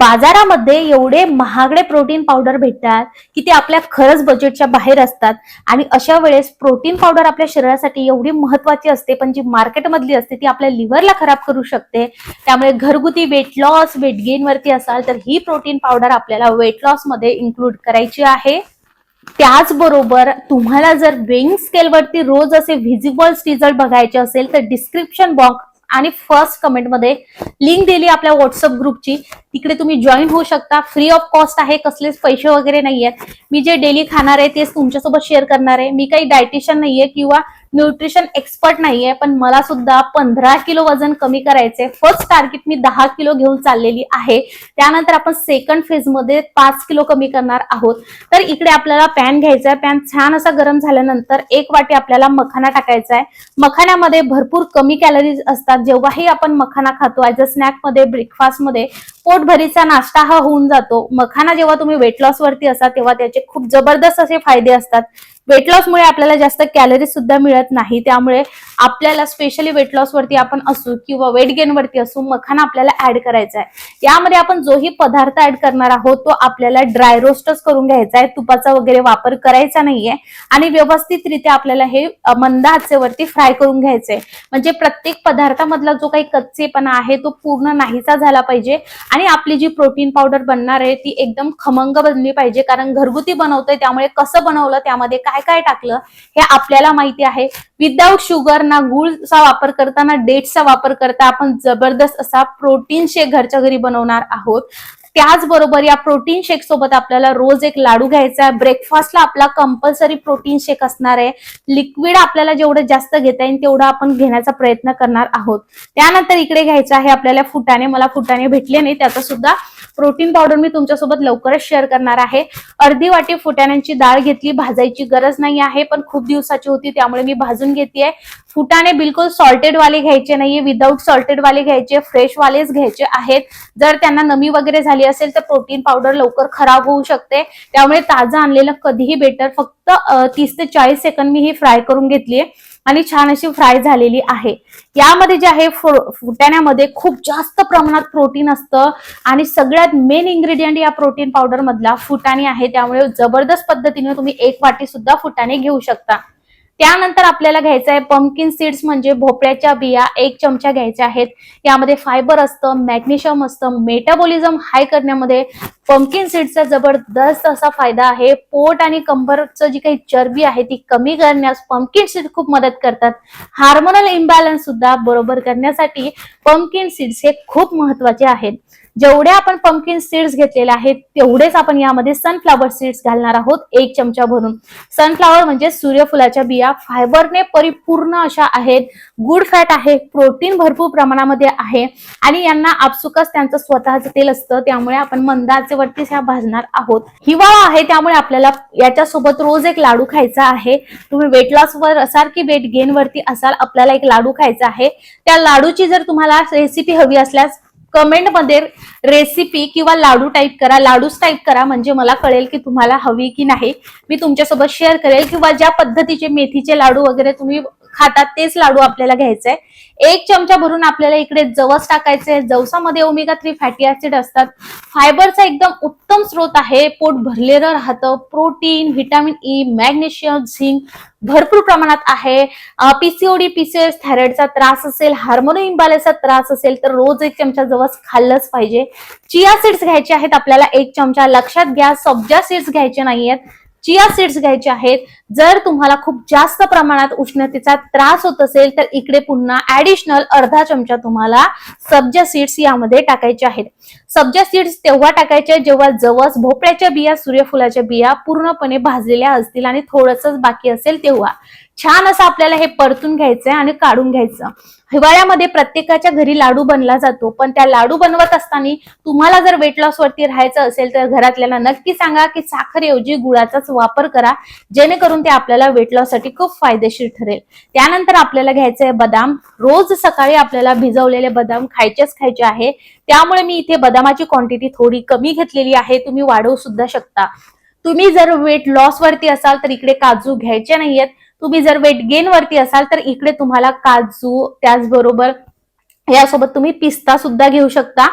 बाजारामध्ये एवढे महागडे प्रोटीन पावडर भेटतात की ते आपल्या खरंच बजेटच्या बाहेर असतात. आणि अशा वेळेस प्रोटीन पावडर आपल्या शरीरासाठी एवढी महत्वाची असते पण जी मार्केटमधली असते ती आपल्या लिव्हरला खराब करू शकते. त्यामुळे घरगुती वेट लॉस वेट गेन वरती असाल तर ही प्रोटीन पावडर आपल्याला वेट लॉसमध्ये इन्क्लूड करायची आहे. त्याचबरोबर तुम्हाला जर वेइंग स्केलवरती रोज असे व्हिजिबल रिझल्ट बघायचे असेल तर डिस्क्रिप्शन बॉक्स आणि फर्स्ट कमेंटमध्ये लिंक दिली आपल्या व्हॉट्सअप ग्रुपची तिकडे तुम्ही जॉईन होऊ शकता. फ्री ऑफ कॉस्ट आहे कसलेच पैसे वगैरे नाही आहेत मी जे डेली खाणार आहे तेच तुमच्यासोबत शेअर करणार आहे. मी काही डायटिशियन नाहीये किंवा न्यूट्रिशन एक्सपर्ट नाहीये पण मला सुद्धा पंधरा किलो वजन कमी करायचे फर्स्ट टार्गेट मी दहा किलो घेऊन चाललेली आहे. त्यानंतर आपण सेकंड फेजमध्ये पाच किलो कमी करणार आहोत. तर इकडे आपल्याला पॅन घ्यायचा आहे पॅन छान असा गरम झाल्यानंतर एक वाटी आपल्याला मखाना टाकायचा आहे मखाण्यामध्ये भरपूर कमी कॅलरीज असतात. जेव्हाही आपण मखाना खातो ॲज अ स्नॅकमध्ये ब्रेकफास्टमध्ये पोटभरीचा नाश्ता हा होऊन जातो. मखाना जेव्हा तुम्ही वेट लॉस वरती असा तेव्हा त्याचे खूप जबरदस्त असे फायदे असतात. वेट लॉसमुळे आपल्याला जास्त कॅलरीज सुद्धा मिळत नाही. त्यामुळे आपल्याला स्पेशली वेट लॉस वरती आपण असू किंवा वेट गेन वरती असू मखाना आपल्याला ऍड करायचा आहे यामध्ये आपण जोही पदार्थ ऍड करणार आहोत तो आपल्याला ड्राय रोस्टच करून घ्यायचा आहे तुपाचा वगैरे वापर करायचा नाहीये. आणि व्यवस्थितरित्या आपल्याला हे मंद हाचेवरती फ्राय करून घ्यायचंय. म्हणजे प्रत्येक पदार्थामधला जो काही कच्चेपणा आहे तो पूर्ण नाहीसा झाला पाहिजे. आणि आपली जी प्रोटीन पावडर बनणार आहे ती एकदम खमंग बनली पाहिजे. कारण घरगुती बनवतोय त्यामुळे कसं बनवलं त्यामध्ये काय काय टाकलं हे आपल्याला माहिती आहे. विदाऊट शुगर ना गुळचा वापर करताना डेट्सचा वापर करता आपण जबरदस्त असा प्रोटीन शेक घरच्या घरी बनवणार आहोत. त्याचबरोबर या प्रोटीन शेक सोबत आपल्याला रोज एक लाडू घ्यायचा आहे. ब्रेकफास्टला आपला कंपल्सरी प्रोटीन शेक असणार आहे. लिक्विड आपल्याला जेवढं जास्त घेता येईल तेवढं आपण घेण्याचा प्रयत्न करणार आहोत. त्यानंतर इकडे घ्यायचं आहे आपल्याला फुटाणे. मला फुटाणे भेटले नाही. त्याचा सुद्धा प्रोटीन पावडर मी तुमच्यासोबत लवकरच शेअर करणार आहे. अर्धी वाटी फुटाण्यांची डाळ घेतली. भाजायची गरज नाही आहे पण खूप दिवसाची होती त्यामुळे मी भाजून घेतेय. फुटाणे बिलकुल सॉल्टेड वाले घ्यायचे नाहीये. विदाऊट सॉल्टेड वाले घ्यायचे. फ्रेश वालेच घ्यायचे आहेत. जर त्यांना नमी वगैरे झाली असेल तर प्रोटीन पावडर लवकर खराब होऊ शकते. त्यामुळे ताजं आणलेलं कधीही बेटर. फक्त तीस ते चाळीस सेकंद मी ही फ्राय करून घेतलीये आणि छान अशी फ्राय झालेली आहे. यामध्ये जे आहे फुटाण्यामध्ये खूप जास्त प्रमाणात प्रोटीन असतं आणि सगळ्यात मेन इन्ग्रेडियंट या प्रोटीन पावडर मधला फुटाणे आहे. त्यामुळे जबरदस्त पद्धतीने तुम्ही एक वाटी सुद्धा फुटाणे घेऊ शकता. त्यानंतर आपल्याला घ्यायचं आहे पम्पकिन सीड्स म्हणजे भोपळ्याच्या बिया एक चमचा घ्यायच्या आहेत. यामध्ये फायबर असतं मॅग्नेशियम असतं मेटाबॉलिझम हाय करण्यामध्ये पम्पकिन सीड्सचा जबरदस्त असा फायदा आहे. पोट आणि कंबरचं जी काही चरबी आहे ती कमी करण्यास पम्पकिन सीड खूप मदत करतात. हार्मोनल इम्बॅलन्स सुद्धा बरोबर करण्यासाठी पम्पकिन सीड्स हे खूप महत्त्वाचे आहेत. जेवढे आपण पंपकिन सीड्स घेतलेले आहेत तेवढेच आपण यामध्ये सनफ्लावर सीड्स घालणार आहोत एक चमचा भरून. सनफ्लावर म्हणजे सूर्यफुलाच्या बिया. फायबरने परिपूर्ण अशा आहेत. गुड फॅट आहे प्रोटीन भरपूर प्रमाणामध्ये आहे. आणि यांना आपसुकच त्यांचं स्वतःचं तेल असतं त्यामुळे आपण मंदाचे वरती ह्या भाजणार आहोत. हिवाळा आहे त्यामुळे आपल्याला याच्यासोबत रोज एक लाडू खायचा आहे. तुम्ही वेट लॉस वर असाल की वेट गेन वरती असाल आपल्याला एक लाडू खायचा आहे. त्या लाडूची जर तुम्हाला रेसिपी हवी असल्यास कमेंटमध्ये रेसिपी किंवा लाडू टाईप करा. लाडूच टाईप करा म्हणजे मला कळेल की तुम्हाला हवी की नाही. मी तुमच्यासोबत शेअर करेल किंवा ज्या पद्धतीचे मेथीचे लाडू वगैरे तुम्ही खातात तेच लाडू आपल्याला घ्यायचे एक चमचा भरून आपल्याला इकडे जवस टाकायचे जवसामध्ये ओमेगा थ्री फॅटी ऍसिड असतात. फायबरचा एकदम उत्तम स्रोत आहे. पोट भरलेलं राहतं. Protein vitamin E magnesium zinc भरपूर प्रमाणात आहे. पीसीओडी पीसीएस थायरॉइडचा त्रास असेल हार्मोन इम्बॅलन्सचा त्रास असेल तर रोज एक चमचा जवस खाल्लंच पाहिजे. चिया सीड्स घ्यायचे आहेत आपल्याला एक चमचा. लक्षात घ्या सब्जा सीड्स घ्यायचे नाहीयेत. चिया सीड्स घ्यायचे आहेत. जर तुम्हाला खूप जास्त प्रमाणात उष्णतेचा त्रास होत असेल तर इकडे पुन्हा ऍडिशनल अर्धा चमचा तुम्हाला सब्जा सीड्स यामध्ये टाकायचे आहेत. सब्जा सीड्स तेव्हा टाकायचे जेव्हा जवस भोपळ्याच्या बिया सूर्यफुलाच्या बिया पूर्णपणे भाजलेल्या असतील आणि थोडंसंच बाकी असेल तेव्हा छान असं आपल्याला हे परतून घ्यायचंय आणि काढून घ्यायचं. हिवाळ्यामध्ये प्रत्येकाच्या घरी लाडू बनला जातो पण त्या लाडू बनवत असताना तुम्हाला जर वेट लॉस वरती राहायचं असेल तर घरातल्याला नक्की सांगा की साखरऐवजी गुळाचाच वापर करा जेणेकरून ते आपल्याला वेट लॉससाठी खूप फायदेशीर ठरेल. त्यानंतर आपल्याला घ्यायचं आहे बदाम. रोज सकाळी आपल्याला भिजवलेले बदाम खायचेच खायचे आहे. त्यामुळे मी इथे बदामाची क्वांटिटी थोडी कमी घेतलेली आहे. तुम्ही वाढवू सुद्धा शकता. तुम्ही जर वेट लॉस वरती असाल तर इकडे काजू घ्यायचे नाहीयेत. तुम्ही जर वेट गेन वरती असाल तर इकडे तुम्हाला काजू त्याचबरोबर यासोबत तुम्ही पिस्ता सुद्धा घेऊ शकता.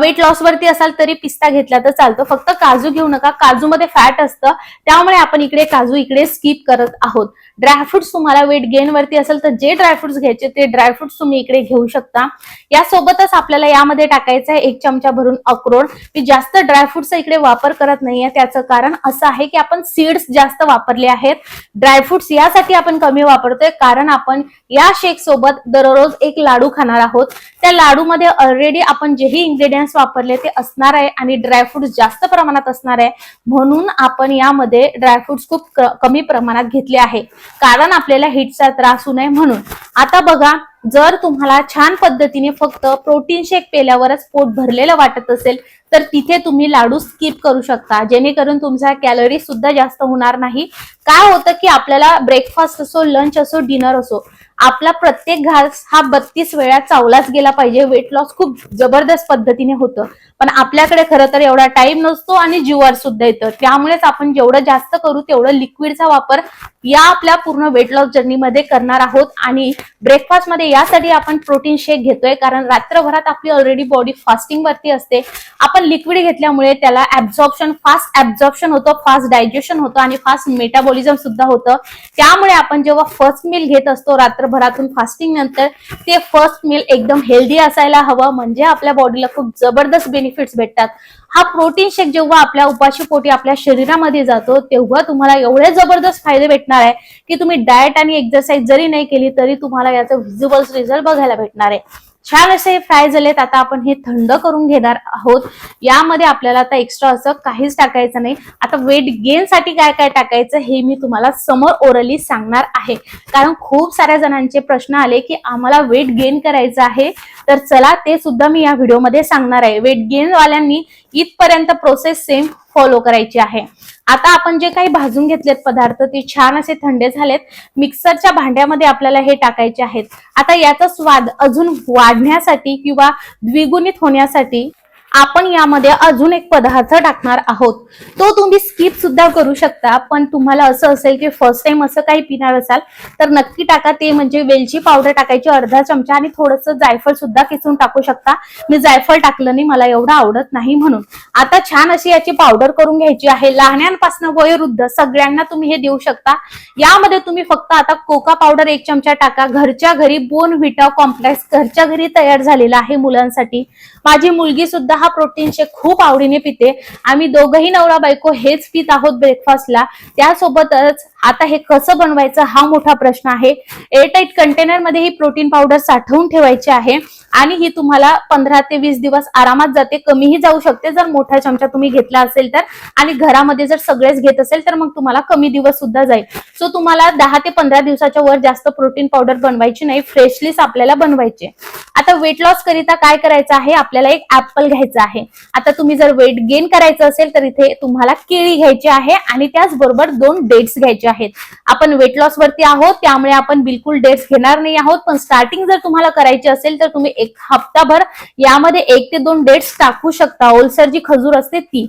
वेट लॉस वरती असाल तरी पिस्ता घेतला तर चालतो. फक्त काजू घेऊ नका. काजूमध्ये फॅट असतं. त्यामुळे आपण इकडे काजू इकडे स्किप करत आहोत. ड्रायफ्रुट्स तुम्हाला वेट गेन वरती असेल तर जे ड्रायफ्रुट्स घ्यायचे ते ड्रायफ्रुट्स तुम्ही इकडे घेऊ शकता. यासोबतच आपल्याला यामध्ये टाकायचं आहे एक चमचा भरून अक्रोड. मी जास्त ड्रायफ्रुट्सचा इकडे वापर करत नाहीये. त्याचं कारण असं आहे की आपण सीड्स जास्त वापरले आहेत. ड्रायफ्रुट्स यासाठी आपण कमी वापरतोय कारण आपण या शेक सोबत दररोज एक लाडू खाणार आहोत. त्या लाडूमध्ये ऑलरेडी आपण जेही इन्ग्रेडियंट्स वापरले ते असणार आहे आणि ड्रायफ्रुट्स जास्त प्रमाणात असणार आहे. म्हणून आपण यामध्ये ड्रायफ्रुट्स खूप कमी प्रमाणात घेतले आहे. कारण आपल्याला हिटचा त्रास होऊ नये म्हणून. आता बघा जर तुम्हाला छान पद्धतीने फक्त प्रोटीन शेक पेल्यावरच पोट भरलेलं वाटत असेल तर तिथे तुम्ही लाडू स्किप करू शकता. जेणेकरून तुमचा कॅलरी सुद्धा जास्त होणार नाही. काय होतं की आपल्याला ब्रेकफास्ट असो लंच असो डिनर असो आपला प्रत्येक घास हा बत्तीस वेळा चावलाच गेला पाहिजे. वेट लॉस खूप जबरदस्त पद्धतीने होतं. पण आपल्याकडे खरं तर एवढा टाइम नसतो आणि जीवार सुद्धा येतं. त्यामुळेच आपण जेवढं जास्त करू तेवढं लिक्विडचा वापर या आपल्या पूर्ण वेट लॉस जर्नीमध्ये करणार आहोत. आणि ब्रेकफास्टमध्ये यासाठी आपण प्रोटीन शेक घेतोय. कारण रात्रभरात आपली ऑलरेडी बॉडी फास्टिंग वरती असते. आपण लिक्विड घेतल्यामुळे त्याला ऍब्झॉर्प्शन फास्ट ऍब्झॉर्प्शन होतं फास्ट डायजेशन होतं आणि फास्ट मेटाबॉलिझम सुद्धा होतं. त्यामुळे आपण जेव्हा फर्स्ट मील घेत असतो रात्र रात्रभरातून फास्टिंग नंतर ते फर्स्ट मील एकदम हेल्दी असायला हवं. म्हणजे आपल्या बॉडीला खूप जबरदस्त बेनिफिट्स भेटतात. हा प्रोटीन शेक जेव्हा आपल्या उपाशी पोटी आपल्या शरीरामध्ये जातो तेव्हा तुम्हाला एवढे जबरदस्त फायदे भेटणार आहे की तुम्ही डाएट आणि एक्सरसाइज जरी नाही केली तरी तुम्हाला याचा व्हिज्युअल रिझल्ट बघायला भेटणार आहे. छान असे फ्राय झालेत. आता आपण हे थंड करून घेणार आहोत. यामध्ये आपल्याला आता एक्स्ट्रा असं काहीच टाकायचं नाही. आता वेट गेन साठी काय काय टाकायचं हे मी तुम्हाला समोर ओरली सांगणार आहे. कारण खूप साऱ्या जणांचे प्रश्न आले की आम्हाला वेट गेन करायचं आहे. तर चला ते सुद्धा मी या व्हिडिओमध्ये सांगणार आहे. वेट गेन वाल्यांनी इथपर्यंत प्रोसेस सेम फॉलो करायची आहे. आता आपण जे काही भाजून घेतलेत पदार्थ ते छान असे थंडे झालेत. मिक्सरच्या भांड्यामध्ये आपल्याला हे टाकायचे आहेत. आता याचा स्वाद अजून वाढण्यासाठी किंवा द्विगुणित होण्यासाठी आपण यामध्ये अजून एक पदार्थ टाकणार आहोत. तो तुम्ही स्किप सुद्धा करू शकता पण तुम्हाला असं असेल की फर्स्ट टाइम असं काही पिणार असाल तर नक्की टाका. ते म्हणजे वेलची पावडर टाकायची अर्धा चमचा आणि थोडंसं जायफळ सुद्धा किसून टाकू शकता. मी जायफळ टाकलं नाही मला एवढं आवडत नाही म्हणून. आता छान अशी याची पावडर करून घ्यायची आहे. लहान्यांपासून वयोवृद्ध सगळ्यांना तुम्ही हे देऊ शकता. यामध्ये तुम्ही फक्त आता कोका पावडर एक चमचा टाका. घरच्या घरी बोन व्हिटा कॉम्प्लेक्स घरच्या घरी तयार झालेला आहे मुलांसाठी. माझी मुलगी सुद्धा हा प्रोटीन शेक खूप आवडीने पिते. आम्ही दोघही नवरा बायको हेच पित आहोत ब्रेकफास्टला त्यासोबतच आता हे कसं बनवायचं हा मोठा प्रश्न आहे. एअरटाईट कंटेनरमध्ये ही प्रोटीन पावडर साठवून ठेवायची आहे आणि ही तुम्हाला पंधरा ते वीस दिवस आरामात जाते. कमीही जाऊ शकते. जर मोठा चमचा तुम्ही घेतला असेल तर आणि घरामध्ये जर सगळेच घेत असेल तर मग तुम्हाला कमी दिवस सुद्धा जाईल. सो तुम्हाला दहा ते पंधरा दिवसाच्या वर जास्त प्रोटीन पावडर बनवायची नाही. फ्रेशलीच आपल्याला बनवायचे. आता वेट लॉस करिता काय करायचं आहे? आपल्याला एक ऍपल घ्यायचं आहे. आता तुम्ही जर वेट गेन करायचं असेल तर इथे तुम्हाला केळी घ्यायची आहे आणि त्याचबरोबर दोन डेट्स घ्यायचे आहेत. आपण वेट लॉस वरती आहोत त्यामुळे आपण बिलकुल डेट्स घेणार नाही आहोत. पण स्टार्टिंग जर तुम्हाला करायची असेल तर तुम्ही एक हप्ताभर यामध्ये एक ते दोन डेट्स टाकू शकता. ओलसर जी खजूर असते ती.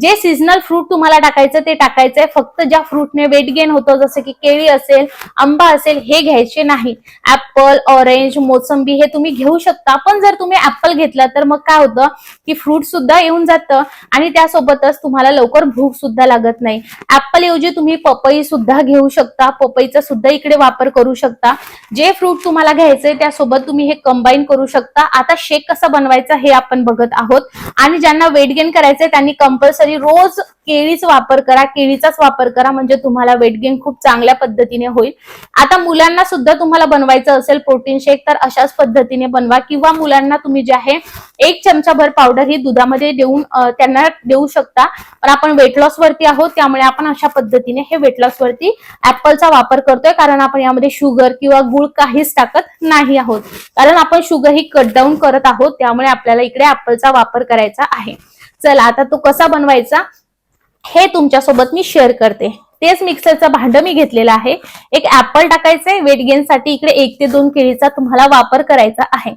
जे सीझनल फ्रूट तुम्हाला टाकायचं ते टाकायचंय. फक्त ज्या फ्रूटने वेट गेन होतं जसं की केळी असेल आंबा असेल हे घ्यायचे नाही. ऍपल ऑरेंज मोसंबी हे तुम्ही घेऊ शकता. पण जर तुम्ही ऍपल घेतला तर मग काय होतं की फ्रूट सुद्धा येऊन जातं आणि त्यासोबतच तुम्हाला लवकर भूक सुद्धा लागत नाही. ऍपल ऐवजी तुम्ही पपई सुद्धा घेऊ शकता पपईचा सुद्धा इकडे वापर करू शकता. जे फ्रूट तुम्हाला घ्यायचंय त्यासोबत तुम्ही हे कंबाईन करू शकता. आता शेक कसा बनवायचा हे आपण बघत आहोत. आणि ज्यांना वेट गेन करायचंय त्यांनी कंपल्सरी रोज केळीच वापर करा केळीचाच वापर करा म्हणजे तुम्हाला वेट गेन खूप चांगल्या पद्धतीने होईल. आता मुलांना सुद्धा तुम्हाला बनवायचं असेल प्रोटीन शेक तर अशाच पद्धतीने बनवा. किंवा मुलांना तुम्ही जे आहे एक चमचाभर पावडर ही दुधामध्ये देऊन त्यांना देऊ शकता. पण आपण वेट लॉस वरती आहोत त्यामुळे आपण अशा पद्धतीने हे वेट लॉस वरती ऍपलचा वापर करतोय. कारण आपण यामध्ये शुगर किंवा गुळ काहीच टाकत नाही आहोत. कारण आपण शुगर ही कट डाऊन करत आहोत. त्यामुळे आपल्याला इकडे ऍपलचा वापर करायचा आहे. चला आता तो कसा बनवायचा? हे तुमच्यासोबत मी शेअर करते. तेच मिक्सरचं भांड मी घेतलेलं आहे. एक ऍपल टाकायचंय. वेट गेन साठी इकडे एक ते दोन केळीचा तुम्हाला वापर करायचा आहे.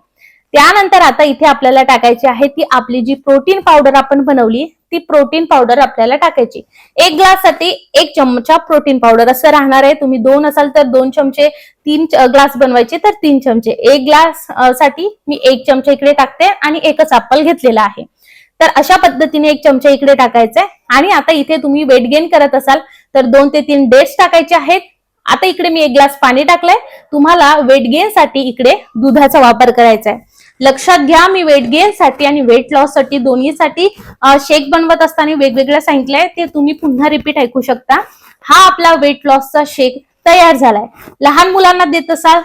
त्यानंतर आता इथे आपल्याला टाकायची आहे ती आपली जी प्रोटीन पावडर आपण बनवली ती प्रोटीन पावडर आपल्याला टाकायची. एक ग्लाससाठी एक चमचा प्रोटीन पावडर असं राहणार आहे. तुम्ही दोन असाल तर दोन चमचे तीन ग्लास बनवायचे तर तीन चमचे. एक ग्लाससाठी मी एक चमचा इकडे टाकते आणि एकच ऍपल घेतलेला आहे. तर अशा पद्धतीने एक चमचा इकडे टाकायचा आहे. आणि आता इथे तुम्ही वेट गेन करत असाल तर दोन ते तीन डेट्स टाकायचे आहेत. आता इकडे मी एक ग्लास पाणी टाकलंय. तुम्हाला वेट गेन साठी इकडे दुधाचा वापर करायचा आहे. लक्षात घ्या मी वेट गेन साठी आणि वेट लॉससाठी दोन्हीसाठी शेक बनवत असताना वेगवेगळं सांगितलंय ते तुम्ही पुन्हा रिपीट ऐकू शकता. हा आपला वेट लॉसचा शेक तयार झालाय. लहान मुलांना देत असाल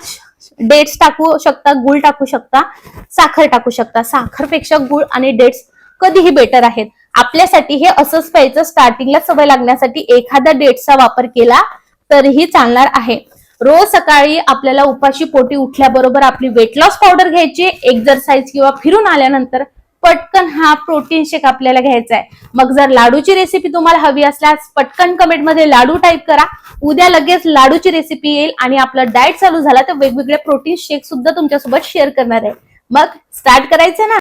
डेट्स टाकू शकता गुळ टाकू शकता साखर टाकू शकता. साखरपेक्षा गुळ आणि डेट्स कधीही बेटर आहेत. आपल्यासाठी हे असंच प्यायचं स्टार्टिंगला सवय लागण्यासाठी एखाद्या डेट्सचा वापर केला तरीही चालणार आहे. रोज सकाळी आपल्याला उपाशी पोटी उठल्याबरोबर आपली वेट लॉस पावडर घ्यायची एक्झरसाइज किंवा फिरून आल्यानंतर पटकन हा प्रोटीन शेक आपल्याला घ्यायचा आहे. मग जर लाडूची रेसिपी तुम्हाला हवी असल्यास पटकन कमेंटमध्ये लाडू टाईप करा. उद्या लगेच लाडूची रेसिपी येईल आणि आपला डाएट चालू झाला तर वेगवेगळे प्रोटीन शेक सुद्धा तुमच्यासोबत शेअर करणार आहे. मग स्टार्ट करायचं ना?